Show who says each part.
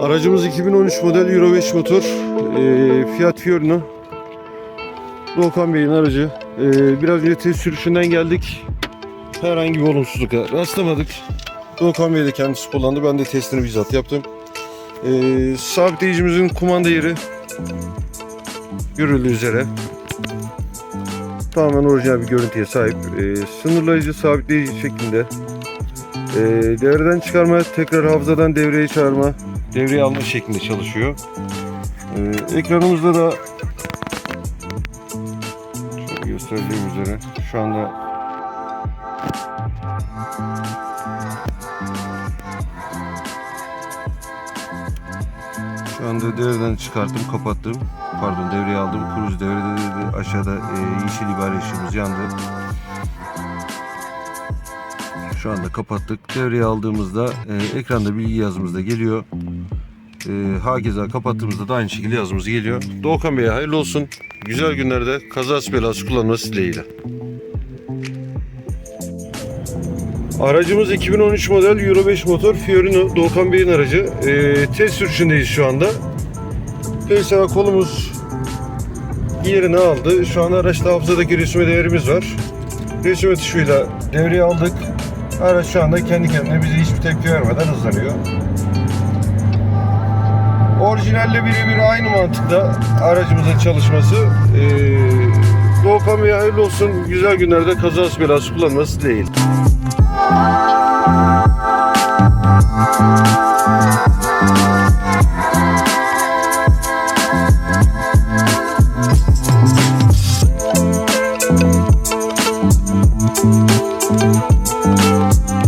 Speaker 1: Aracımız 2013 model Euro 5 motor. Ee, Fiat Fiorino. Doğukan Bey'in aracı. Ee, biraz önce test sürüşünden geldik. Herhangi bir olumsuzluğa rastlamadık. Doğukan Bey de kendisi kullandı. Ben de testini bizzat yaptım. Ee, sabitleyicimizin kumanda yeri görüldüğü üzere tamamen orijinal bir görüntüye sahip. Ee, sınırlayıcı sabitleyici şeklinde. Ee, devreden çıkarma, tekrar hafızadan devreye çağırma, devreye alma şeklinde çalışıyor. Ee, ekranımızda da şöyle göstereceğim üzere şu anda şu anda devreden çıkarttım, kapattım. Pardon devreye aldım. Cruise devrede de aşağıda e, yeşil ibare ışığımız yandı. Şu anda kapattık. Devreye aldığımızda e, ekranda bilgi yazımız da geliyor. E, hakeza kapattığımızda da aynı şekilde yazımız geliyor. Doğukan Bey'e hayırlı olsun. Güzel günlerde kazası belası kullanması dileğiyle. Aracımız 2013 model Euro 5 motor Fiorino Doğukan Bey'in aracı. E, test sürüşündeyiz şu anda. PSA kolumuz yerini aldı. Şu an araçta hafızadaki resme değerimiz var. Resme tuşuyla devreye aldık. Araç şu anda kendi kendine bize hiçbir tepki vermeden hızlanıyor. Orijinalle birebir aynı mantıkta aracımızın çalışması. Ee, Doğu hayırlı olsun. Güzel günlerde kazası belası kullanması değil. Müzik Música